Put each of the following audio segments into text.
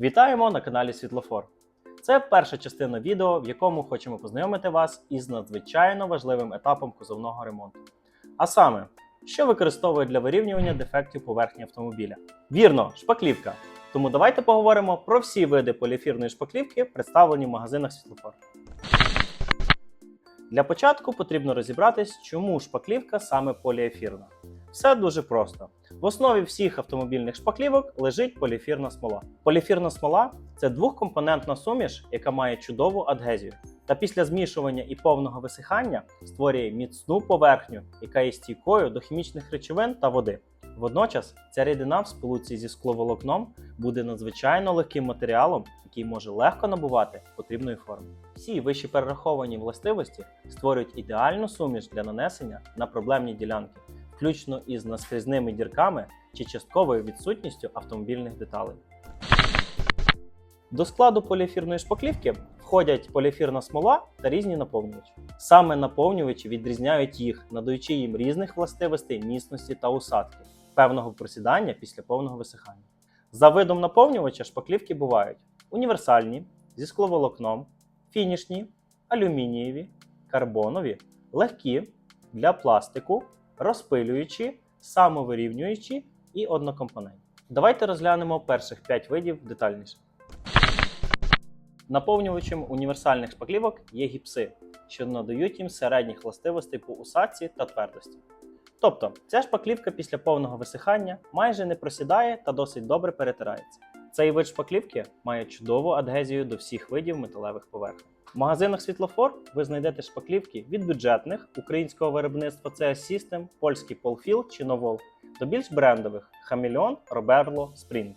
Вітаємо на каналі Світлофор. Це перша частина відео, в якому хочемо познайомити вас із надзвичайно важливим етапом кузовного ремонту. А саме, що використовують для вирівнювання дефектів поверхні автомобіля. Вірно, шпаклівка. Тому давайте поговоримо про всі види поліефірної шпаклівки, представлені в магазинах Світлофор. Для початку потрібно розібратись, чому шпаклівка саме поліефірна. Все дуже просто. В основі всіх автомобільних шпаклівок лежить поліефірна смола. Поліефірна смола це двохкомпонентна суміш, яка має чудову адгезію. Та після змішування і повного висихання створює міцну поверхню, яка є стійкою до хімічних речовин та води. Водночас ця рідина в сполуці зі скловолокном буде надзвичайно легким матеріалом, який може легко набувати потрібної форми. Всі вищі перераховані властивості створюють ідеальну суміш для нанесення на проблемні ділянки, включно із наскрізними дірками чи частковою відсутністю автомобільних деталей. До складу поліефірної шпаклівки входять поліефірна смола та різні наповнювачі. Саме наповнювачі відрізняють їх, надаючи їм різних властивостей міцності та усадки, певного просідання після повного висихання. За видом наповнювача шпаклівки бувають універсальні зі скловолокном, фінішні, алюмінієві, карбонові, легкі для пластику, розпилюючі, самовирівнюючі і однокомпонентні. Давайте розглянемо перших 5 видів детальніше. Наповнювачем універсальних шпаклівок є гіпси, що надають їм середніх властивостей по усадці та твердості. Тобто, ця шпаклівка після повного висихання майже не просідає та досить добре перетирається. Цей вид шпаклівки має чудову адгезію до всіх видів металевих поверхень. В магазинах світлофор ви знайдете шпаклівки від бюджетних українського виробництва CS System, польський Polfil чи Novol, до більш брендових Хамільон, Роберло, Spring.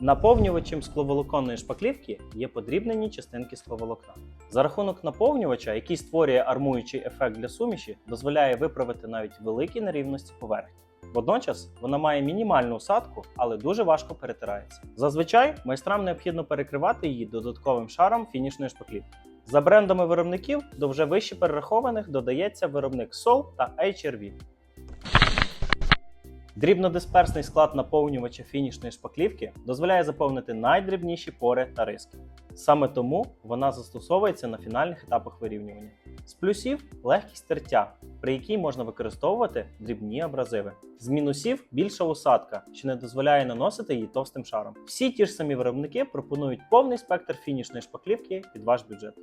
Наповнювачем скловолоконної шпаклівки є подрібнені частинки скловолокна. За рахунок наповнювача, який створює армуючий ефект для суміші, дозволяє виправити навіть великі нерівності поверхні. Водночас вона має мінімальну усадку, але дуже важко перетирається. Зазвичай майстрам необхідно перекривати її додатковим шаром фінішної шпаклівки. За брендами виробників до вже вище перерахованих додається виробник SOL та HRV. Дрібнодисперсний склад наповнювача фінішної шпаклівки дозволяє заповнити найдрібніші пори та риски. Саме тому вона застосовується на фінальних етапах вирівнювання. З плюсів легкість тертя, при якій можна використовувати дрібні абразиви. З мінусів більша усадка, що не дозволяє наносити її товстим шаром. Всі ті ж самі виробники пропонують повний спектр фінішної шпаклівки під ваш бюджет.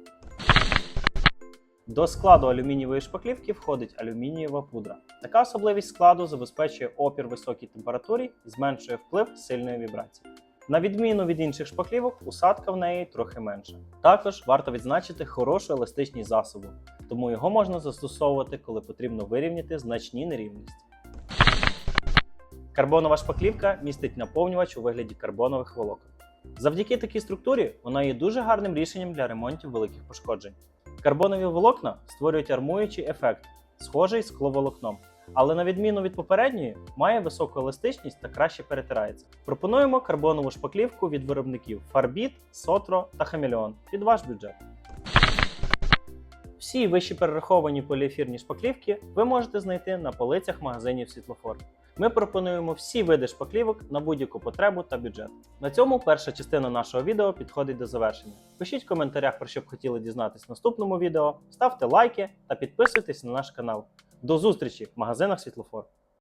До складу алюмінієвої шпаклівки входить алюмінієва пудра. Така особливість складу забезпечує опір високій температурі і зменшує вплив сильної вібрації. На відміну від інших шпаклівок, усадка в неї трохи менша. Також варто відзначити хорошу еластичність засобу, тому його можна застосовувати, коли потрібно вирівняти значні нерівності. Карбонова шпаклівка містить наповнювач у вигляді карбонових волокон. Завдяки такій структурі вона є дуже гарним рішенням для ремонтів великих пошкоджень. Карбонові волокна створюють армуючий ефект, схожий з скловолокном, але на відміну від попередньої, має високу еластичність та краще перетирається. Пропонуємо карбонову шпаклівку від виробників Farbit, Sotro та Chameleon під ваш бюджет. Всі вищі перераховані поліефірні шпаклівки ви можете знайти на полицях магазинів Світлофор. Ми пропонуємо всі види шпаклівок на будь-яку потребу та бюджет. На цьому перша частина нашого відео підходить до завершення. Пишіть в коментарях, про що б хотіли дізнатись в наступному відео, ставте лайки та підписуйтесь на наш канал. До зустрічі в магазинах Світлофор.